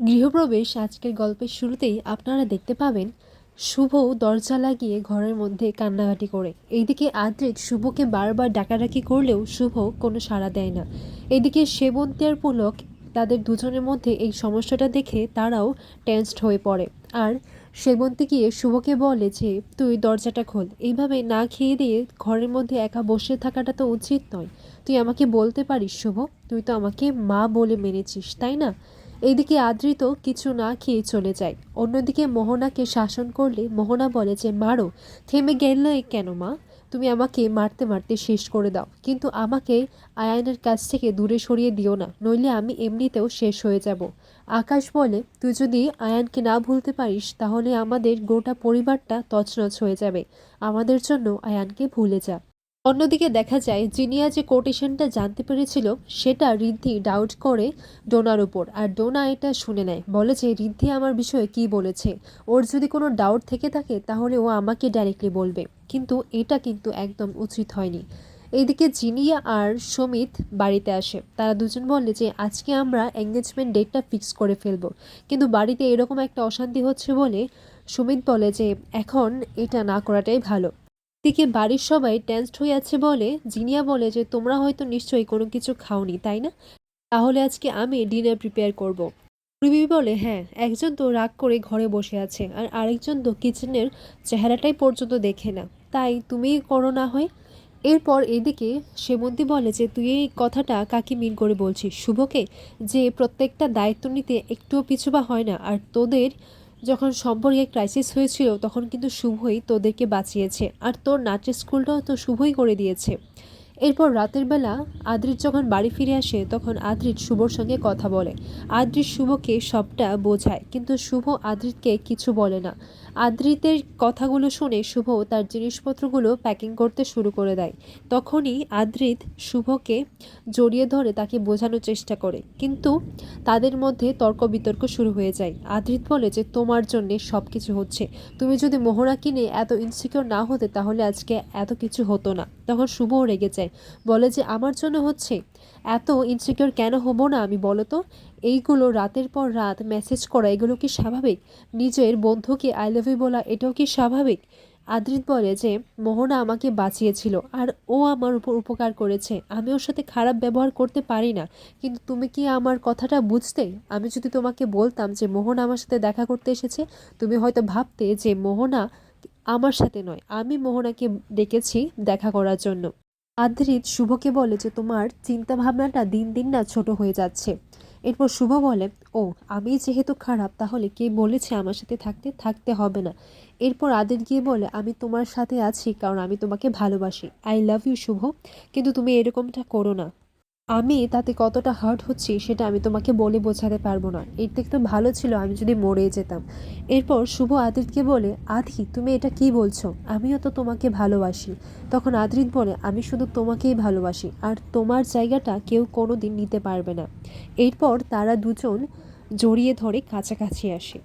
গৃহপ্রবেশ আজকের গল্পের শুরুতেই আপনারা দেখতে পাবেন শুভ দরজা লাগিয়ে ঘরের মধ্যে কান্নাকাটি করে। এইদিকে আদ্রিক শুভকে বারবার ডাকাডাকি করলেও শুভ কোনো সাড়া দেয় না। এদিকে সেবন্তী আর পুলক তাদের দুজনের মধ্যে এই সমস্যাটা দেখে তারাও টেন্সড হয়ে পড়ে। আর সেবন্তী গিয়ে শুভকে বলে যে, তুই দরজাটা খোল। এইভাবে না খেয়ে দিয়ে ঘরের মধ্যে একা বসে থাকাটা তো উচিত নয়। তুই আমাকে বলতে পারিস শুভ? তুই তো আমাকে মা বলে মেনেছিস, তাই না? এইদিকে আদৃত কিছু না খেয়ে চলে যায়। অন্যদিকে মোহনাকে শাসন করলে মোহনা বলে যে, মারো, থেমে গেলে কেন মা? তুমি আমাকে মারতে মারতে শেষ করে দাও। কিন্তু আমাকে আয়ানের কাছ থেকে দূরে সরিয়ে দিও না, নইলে আমি এমনিতেও শেষ হয়ে যাব। আকাশ বলে, তুই যদি আয়ানকে না ভুলতে পারিস, তাহলে আমাদের গোটা পরিবারটা তছনছ হয়ে যাবে। আমাদের জন্য আয়ানকে ভুলে যা। অন্যদিকে দেখা যায়, জিনিয়া যে কোটেশনটা জানতে পেরেছিল, সেটা রিদ্ধি ডাউট করে ডোনার উপর। আর ডোনা এটা শুনে নেয়, বলে যে রিদ্ধি আমার বিষয়ে কি বলেছে? ওর যদি কোনো ডাউট থেকে থাকে, তাহলে ও আমাকে ডাইরেক্টলি বলবে। কিন্তু এটা কিন্তু একদম উচিত হয়নি। এইদিকে জিনিয়া আর সমিত বাড়িতে আসে। তারা দুজন বললে যে, আজকে আমরা এঙ্গেজমেন্ট ডেটটা ফিক্স করে ফেলব। কিন্তু বাড়িতে এরকম একটা অশান্তি হচ্ছে বলে সুমিত বলে যে, এখন এটা না করাটাই ভালো। দিকে বাড়ির সবাই টেন্সড হয়ে আছে বলে জিনিয়া বলে যে, তোমরা হয়তো নিশ্চয়ই কোনো কিছু খাওনি, তাই না? তাহলে আজকে আমি ডিনার প্রিপেয়ার করব। রুবি বলে হ্যাঁ একজন তো রাগ করে ঘরে বসে আছে, আর আরেকজন তো কিচেনের চেহারাটাই পর্যন্ত দেখে না, তাই তুমি করো না হয়। এরপর এদিকে সেবন্তী বলে যে, তুই এই কথাটা কাকে মিন করে বলছিস? শুভকে? যে প্রত্যেকটা দায়িত্ব নিতে একটুও পিছু বা হয় না, আর তোদের যখন সম্পর্কে ক্রাইসিস হয়েছিল, তখন কিন্তু শুভই তোদেরকে বাঁচিয়েছে। আর তোর নাচের স্কুলটাও তো শুভই করে দিয়েছে। এরপর রাতের বেলা আদ্রিত যখন বাড়ি ফিরে আসে, তখন আদ্রিত শুভর সঙ্গে কথা বলে। আদ্রিত শুভকে সবটা বোঝায়, কিন্তু শুভ আদ্রিতকে কিছু বলে না। আদ্রিতের কথাগুলো শুনে শুভ তার জিনিসপত্রগুলো প্যাকিং করতে শুরু করে দেয়। তখনই আদ্রিত শুভকে জড়িয়ে ধরে তাকে বোঝানোর চেষ্টা করে, কিন্তু তাদের মধ্যে তর্ক বিতর্ক শুরু হয়ে যায়। আদ্রিত বলে যে, তোমার জন্যে সব কিছু হচ্ছে। তুমি যদি মোহরা কিনে এত ইনসিকিওর না হতে, তাহলে আজকে এত কিছু হতো না। তখন শুভও রেগে যায়। বলে যে, আমার জন্য হচ্ছে। এত ইনসিকিওর কেন হব না আমি বলো তো? এইগুলো রাতের পর রাত মেসেজ করা, এগুলো কি স্বাভাবিক? নিজের বন্ধুকে আই লাভ ইউ বলা, এটাও কি স্বাভাবিক? আদ্রিত বলে যে, মোহনা আমাকে বাঁচিয়েছিল আর ও আমার উপর উপকার করেছে। আমি ওর সাথে খারাপ ব্যবহার করতে পারি না। কিন্তু তুমি কি আমার কথাটা বুঝতে? আমি যদি তোমাকে বলতাম যে, মোহনা আমার সাথে দেখা করতে এসেছে, তুমি হয়তো ভাবতে যে, মোহনা আমার সাথে নয়। আমি মোহনাকে ডেকেছি দেখা করার জন্য। আদ্রিত শুভকে বলে যে, তোমার চিন্তা ভাবনাটা দিন দিন না ছোট হয়ে যাচ্ছে। এরপর শুভ বলে, ও, আমি যেহেতু খারাপ, তাহলে কে বলেছে আমার সাথে থাকতে? থাকতে হবে না। এরপর আদিত গিয়ে বলে, আমি তোমার সাথে আছি, কারণ আমি তোমাকে ভালোবাসি। I love you, Shubho. কিন্তু তুমি এরকমটা করো না। আমি তাতে কতটা হার্ট হচ্ছি সেটা আমি তোমাকে বলে বোঝাতে পারব না। এর থেকে তো ভালো ছিল আমি যদি মরে যেতাম। এরপর শুভ আদিতকে বলে, আধি, তুমি এটা কি বলছো? আমিও তো তোমাকে ভালোবাসি। তখন আদ্রিত বলে, আমি শুধু তোমাকেই ভালোবাসি, আর তোমার জায়গাটা কেউ কোনো দিন নিতে পারবে না। এরপর তারা দুজন জড়িয়ে ধরে কাছাকাছি আসে।